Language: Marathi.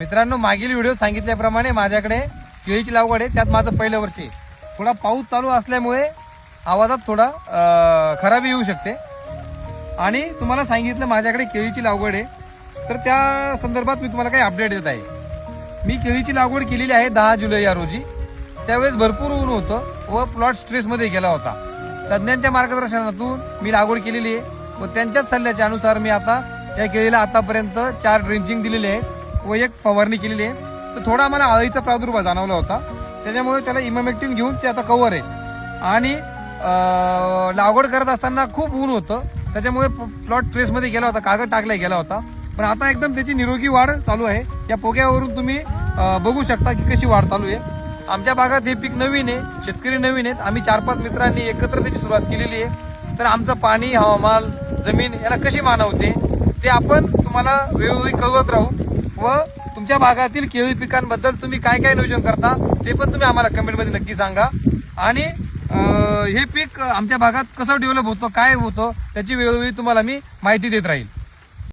मित्रांनो मागील व्हिडिओ सांगितल्याप्रमाणे माझ्याकडे केळीची लागवड आहे. त्यात माझं पहिलं वर्ष आहे. थोडा पाऊस चालू असल्यामुळे आवाजात थोडा खराबी येऊ शकते. आणि तुम्हाला सांगितलं माझ्याकडे केळीची लागवड आहे. तर त्या संदर्भात मी तुम्हाला काही अपडेट देत आहे. मी केळीची लागवड केलेली आहे दहा जुलै या रोजी. त्यावेळेस भरपूर ऊन होतं व प्लॉट स्ट्रेसमध्ये गेला होता. तज्ज्ञांच्या मार्गदर्शनातून मी लागवड केलेली आहे व त्यांच्याच सल्ल्याच्या अनुसार मी आता या केळीला आतापर्यंत चार ड्रिंचिंग दिलेले आहेत. व एक फवारणी केलेली आहे. तर थोडा आम्हाला आळीचा प्रादुर्भाव जाणवला होता. त्याच्यामुळे त्याला इमामेक्टिन घेऊन ते आता कव्हर आहे. आणि लागवड करत असताना खूप ऊन होतं. त्याच्यामुळे प्लॉट ट्रेसमध्ये गेला होता कागद टाकला गेला होता. पण आता एकदम त्याची निरोगी वाढ चालू आहे. या पोग्यावरून तुम्ही बघू शकता की कशी वाढ चालू आहे. आमच्या भागात हे पीक नवीन आहे. शेतकरी नवीन आहेत. आम्ही चार पाच मित्रांनी एकत्र त्याची सुरुवात केलेली आहे. तर आमचं पाणी हवामान जमीन याला कशी मानवते ते आपण तुम्हाला वेळोवेळी कळवत राहू. व तुमच्या भागातील केळी पिकांबद्दल तुम्ही काय काय नियोजन करता ते पण तुम्ही आम्हाला कमेंटमध्ये नक्की सांगा. आणि हे पीक आमच्या भागात कसं डेव्हलप होतं काय होतं त्याची वेळोवेळी तुम्हाला मी माहिती देत राहील.